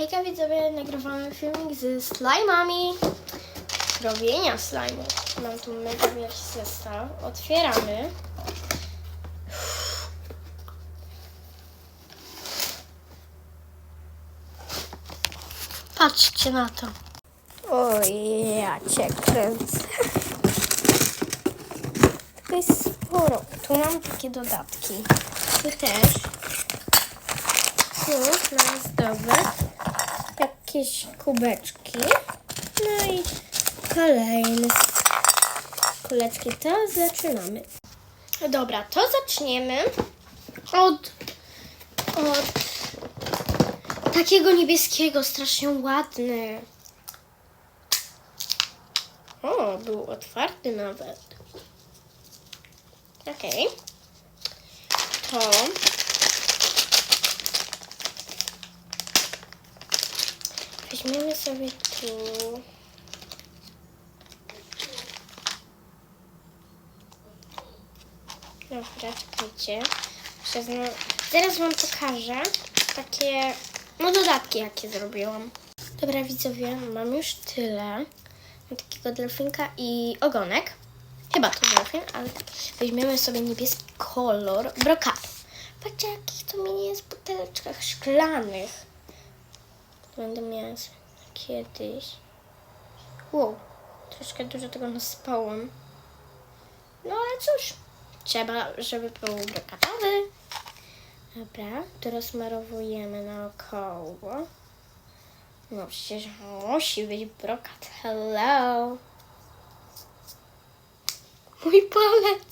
Hejka widzowie, nagrywamy filmik ze slajmami. Robienia slajmu. Mam tu mega wielki zestaw. Otwieramy. Patrzcie na to. Oj, ja cię kręcę. To jest sporo. Tu mam takie dodatki. Tu też. Tu na zdobę jakieś kubeczki. No i kolejne kuleczki. To zaczynamy. Dobra, to zaczniemy od, od takiego niebieskiego, strasznie ładny. O, był otwarty nawet. Okej. To weźmiemy sobie tu. Dobra, czekajcie. Przezna... Zaraz wam pokażę takie, no dodatki jakie zrobiłam. Dobra widzowie, mam już tyle. Mam takiego delfinka i ogonek. Chyba to delfin, ale tak. Weźmiemy sobie niebieski kolor brokatu. Patrzcie, jakich to mini jest w buteleczkach szklanych. Będę miała kiedyś. Wow, troszkę dużo tego naspałam. No ale cóż, trzeba, żeby był brokatowy. Dobra, to rozmarowujemy naokoło. No przecież musi być brokat. Hello. Mój palec.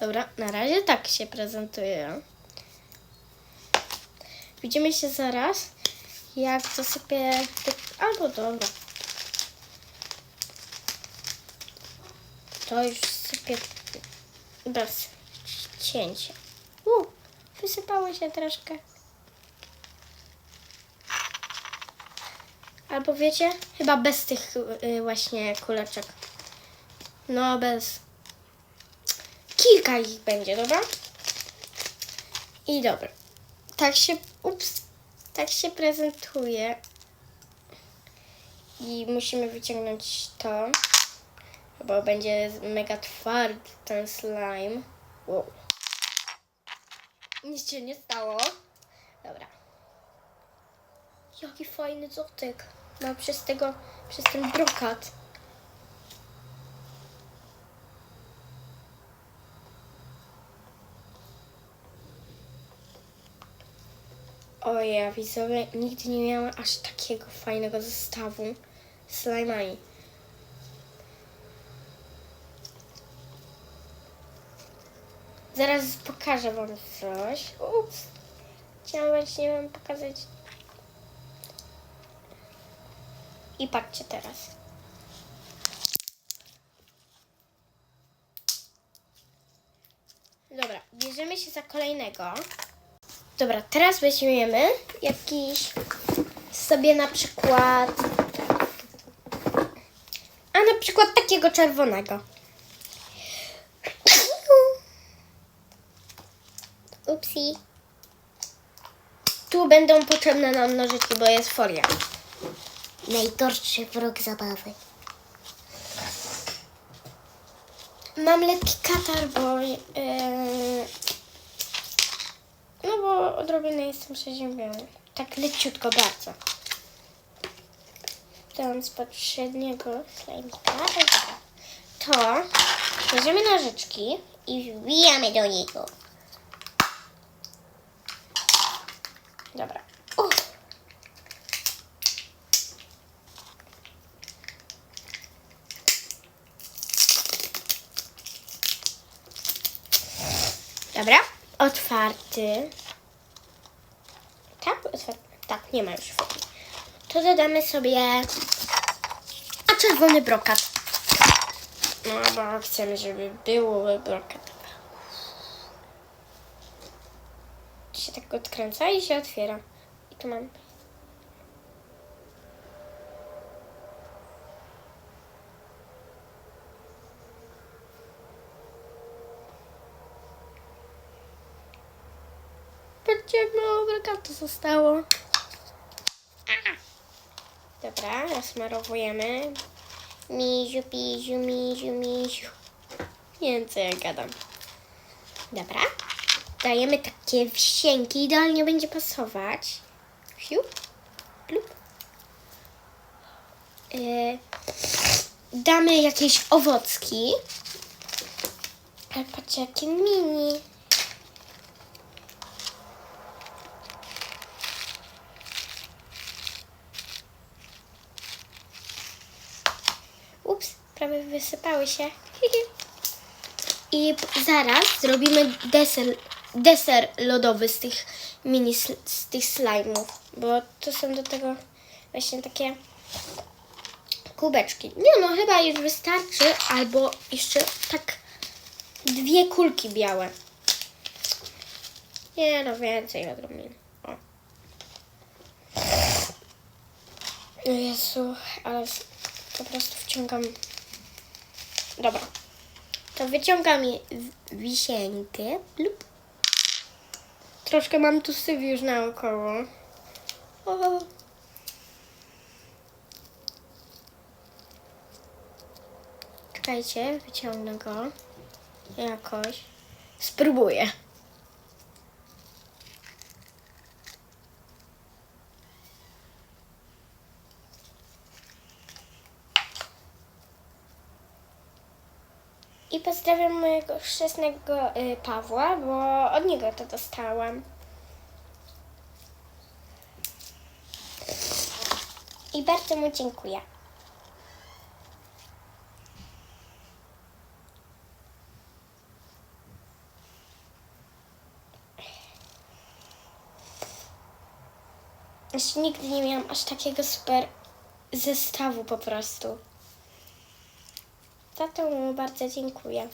Dobra, na razie tak się prezentuje. Widzimy się zaraz, jak zasypię... te- Albo dobra. To już sypię bez cięcia. U, wysypało się troszkę. Albo wiecie, chyba bez tych y, właśnie kuleczek. No, bez. Kilka ich będzie, dobra? I dobra. Tak się, ups, tak się prezentuje. I musimy wyciągnąć to, bo będzie mega twardy ten slime. Wow. Nic się nie stało. Dobra. Jaki fajny dotyk. No przez tego, przez ten brokat. O ja widzowie, nigdy nie miałam aż takiego fajnego zestawu z slime'ami. Zaraz pokażę wam coś. Ups. Chciałam właśnie wam pokazać. I patrzcie teraz. Dobra, bierzemy się za kolejnego. Dobra, teraz weźmiemy jakiś sobie na przykład. A na przykład takiego czerwonego. Upsi. Tu będą potrzebne nam nożyki, bo jest folia. Najgorszy wróg zabawy. Mam lekki katar, bo. Yy, no bo odrobinę jestem przeziębiony. Tak leciutko bardzo. Dam z poprzedniego slajmika. Dobra. To bierzemy nożyczki i wbijamy do niego. Dobra. Dobra, otwarty. Tak, otwarty. Tak, nie ma już folii. To dodamy sobie a czerwony brokat. No, bo chcemy, żeby było brokatowe. To się tak odkręca i się otwiera. I tu mam. Jak mało brokatu zostało. Dobra, rozmarowujemy. Miziu, piziu, miziu, miziu. Nie wiem, co ja gadam. Dobra. Dajemy takie wisienki. Idealnie będzie pasować. Fiu. Plup. Yy, damy jakieś owocki. Ale patrzcie, jakie mini. Ups, prawie wysypały się. I zaraz zrobimy deser, deser lodowy z tych mini z tych slajmów, bo to są do tego właśnie takie kubeczki. Nie no, chyba już wystarczy, albo jeszcze tak dwie kulki białe. Nie no, więcej odrobin. O. Jezu, ale po prostu wciągam. Dobra. To wyciągam je- wisienkę. Lup. Troszkę mam tu syf już naokoło. O. Czekajcie, wyciągnę go. Jakoś. Spróbuję. Pozdrawiam mojego chrzestnego y, Pawła, bo od niego to dostałam. I bardzo mu dziękuję. Jeszcze nigdy nie miałam aż takiego super zestawu po prostu. Za to mu bardzo dziękuję.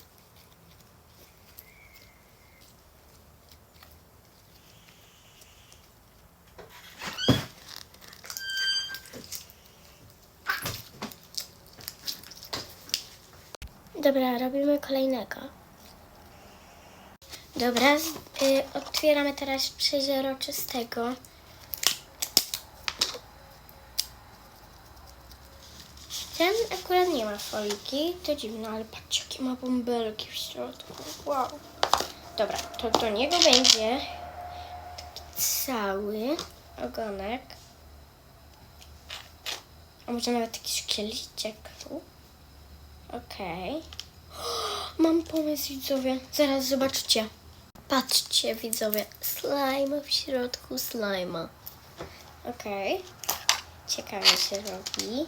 Dobra, robimy kolejnego. Dobra, y, otwieramy teraz przeźroczystego. Ten akurat nie ma foliki, to dziwne, ale patrzcie jakie ma bąbelki w środku. Wow. Dobra, to do niego będzie taki cały ogonek. A może nawet taki szkieliczek. Okej. Mam pomysł, widzowie. Zaraz zobaczcie. Patrzcie, widzowie. Slime w środku slima. Okej. Ciekawie się robi.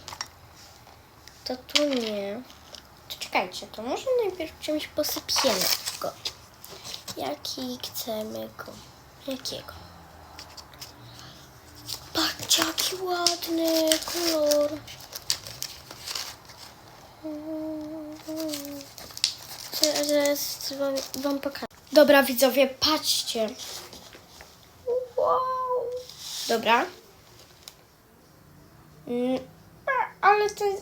To tu nie. To czekajcie, to może najpierw czymś posypiemy go. Jaki chcemy go? Jakiego? Patrzcie, jaki ładny kolor. Zaraz wam, wam pokażę. Dobra, widzowie, patrzcie. Wow. Dobra. Mm, ale ten,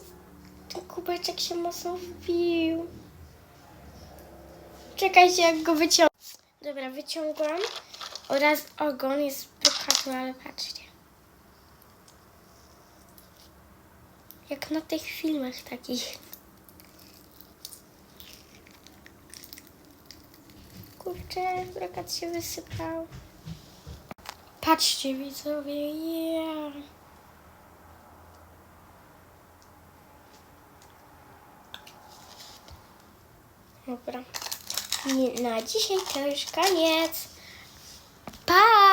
ten kubeczek się mocno wbił. Czekajcie, jak go wyciągnę. Dobra, wyciągłam. Oraz ogon jest brukatny, ale patrzcie. Jak na tych filmach takich. Kurczę, brokat się wysypał. Patrzcie, widzowie, yeah. Dobra. Na dzisiaj to już koniec. Pa!